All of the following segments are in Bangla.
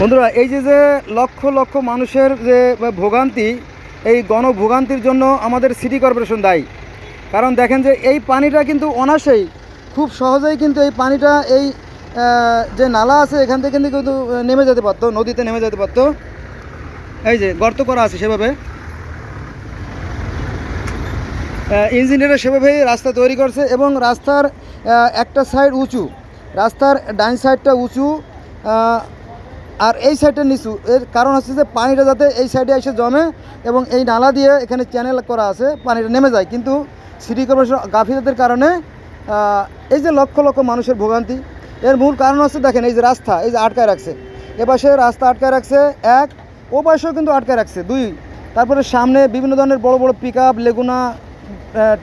বন্ধুরা, এই যে যে লক্ষ লক্ষ মানুষের যে ভোগান্তি, এই গণভোগান্তির জন্য আমাদের সিটি কর্পোরেশন দায়ী। কারণ দেখেন যে এই পানিটা কিন্তু অনাসেই খুব সহজেই কিন্তু এই পানিটা এই যে নালা আছে, এখান থেকে কিন্তু নেমে যেতে পারতো, নদীতে নেমে যেতে পারতো। এই যে গর্ত করা আছে সেভাবে। ইঞ্জিনিয়াররা সেভাবেই রাস্তা তৈরি করছে এবং রাস্তার একটা সাইড উঁচু। রাস্তার ডাইন সাইডটা উঁচু। আর এই সাইডটা নিচু। এর কারণ হচ্ছে যে পানিটা যাতে এই সাইডে এসে জমে এবং এই নালা দিয়ে এখানে চ্যানেল করা আছে, পানিটা নেমে যায়। কিন্তু সিটি কর্পোরেশন গাফিলতির কারণে এই যে লক্ষ লক্ষ মানুষের ভোগান্তি, এর মূল কারণ হচ্ছে দেখেন এই যে রাস্তা, এই যে আটকায় রাখছে। এপাশে রাস্তা আটকায় রাখছে, এক ও পাশেও কিন্তু আটকায় রাখছে। দুই, তারপরে সামনে বিভিন্ন ধরনের বড় বড় পিক আপ লেগুনা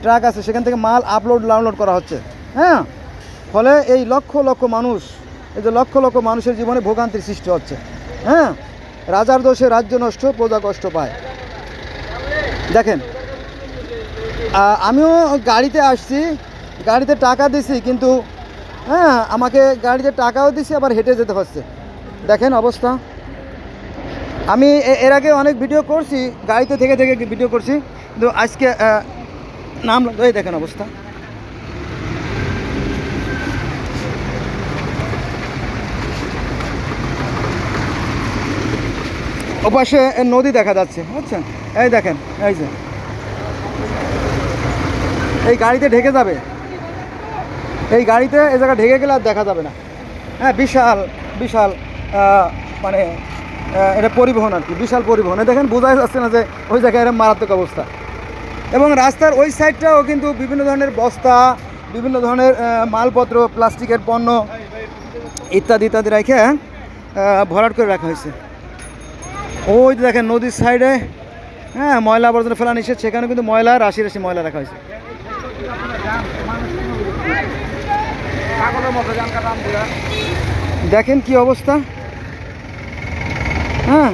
ট্রাক আছে। সেখান থেকে মাল আপলোড ডাউনলোড করা হচ্ছে। হ্যাঁ? ফলে এই লক্ষ লক্ষ মানুষ এই যে লক্ষ লক্ষ মানুষের জীবনে ভোগান্তির সৃষ্টি হচ্ছে। হ্যাঁ? রাজার দোষে রাজ্য নষ্ট, প্রজা কষ্ট পায়। দেখেন আমিও গাড়িতে আসছি, গাড়িতে টাকা দিছি, কিন্তু হ্যাঁ আমাকে গাড়িতে টাকাও দিছি, আবার হেঁটে যেতে হচ্ছে। দেখেন অবস্থা। আমি এর আগে অনেক ভিডিও করছি, গাড়িতে থেকে থেকে ভিডিও করছি, কিন্তু আজকে নাম এই দেখেন অবস্থা। ওপাশে নদী দেখা যাচ্ছে, বুঝছেন? এই দেখেন, এই যে। এই গাড়িতে ঢেকে যাবে। এই গাড়িতে এই জায়গা ঢেকে গেলে আর দেখা যাবে না। হ্যাঁ বিশাল বিশাল মানে এটা পরিবহন আর কি, বিশাল পরিবহন। দেখেন, বোঝাই যাচ্ছে না যে ওই জায়গায় এরকম মারাত্মক অবস্থা। এবং রাস্তার ওই সাইডটাও কিন্তু বিভিন্ন ধরনের বস্তা, বিভিন্ন ধরনের মালপত্র, প্লাস্টিকের পণ্য ইত্যাদি ইত্যাদি রেখে ভরাট করে রাখা হয়েছে। ওই যে দেখেন নদীর সাইডে হ্যাঁ ময়লা আবর্জনা ফেলা নিষেধ সেখানে কিন্তু ময়লা রাশি রাশি ময়লা রাখা হয়েছে। দেখেন কি অবস্থা। হ্যাঁ।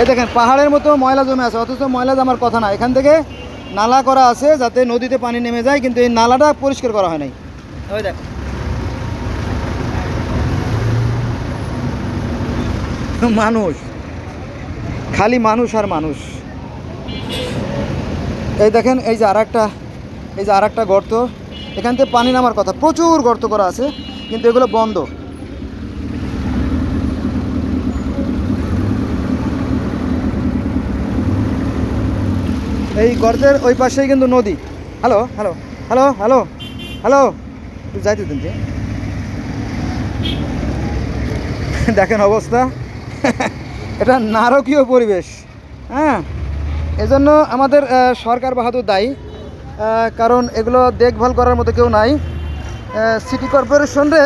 এই দেখেন পাহাড়ের মতো ময়লা জমে আছে অথচ ময়লা জমার কথা না। এখান থেকে নালা করা আছে যাতে নদীতে পানি নেমে যায় কিন্তু এই নালাটা পরিষ্কার করা হয় নাই। ওই দেখ মানুষ। খালি মানুষ আর মানুষ। এই দেখেন, এই যে আর একটা এই যে আর একটা গর্ত। এখান থেকে পানি নামার কথা। প্রচুর গর্ত করা আছে, কিন্তু এগুলো বন্ধ। এই গর্তের ওই পাশেই কিন্তু নদী। Hello hello hello hello hello একটু যাইতে দিন দেখেন অবস্থা। এটা নারকীয় পরিবেশ হ্যাঁ? এজন্য আমাদের সরকার বাহাদুর দায়ী কারণ এগুলো দেখভাল করার মতো কেউ নাই। সিটি কর্পোরেশনে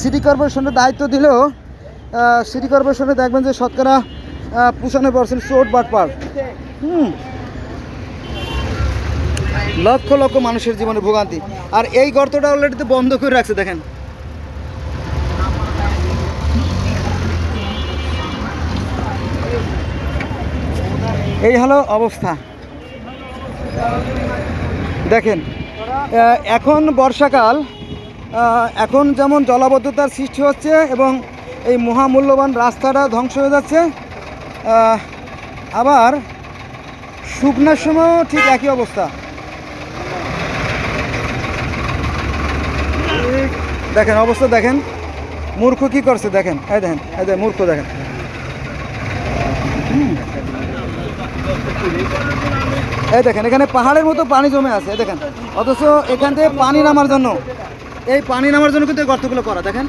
সিটি কর্পোরেশনের দায়িত্ব দিলেও সিটি কর্পোরেশনে দেখবেন যে শতকরা পঁচানব্বই পার্সেন্ট চোট বাটপার হুম। লক্ষ লক্ষ মানুষের জীবনে ভোগান্তি। আর এই গর্তটা অলরেডি বন্ধ করে রাখছে, দেখেন। এই হলো অবস্থা। দেখেন এখন বর্ষাকাল এখন যেমন জলাবদ্ধতার সৃষ্টি হচ্ছে এবং এই মহামূল্যবান রাস্তাটা ধ্বংস হয়ে যাচ্ছে আবার শুকনার সময়ও ঠিক একই অবস্থা। দেখেন অবস্থা দেখেন, মূর্খ কি করছে দেখেন, এই দেখেন এই দেখেন, মূর্খ দেখেন। এই দেখেন, এখানে পাহাড়ের মতো পানি জমে আছে দেখেন। অথচ এখান থেকে পানি নামার জন্য, এই পানি নামার জন্য কিন্তু গর্তগুলো করা, দেখেন।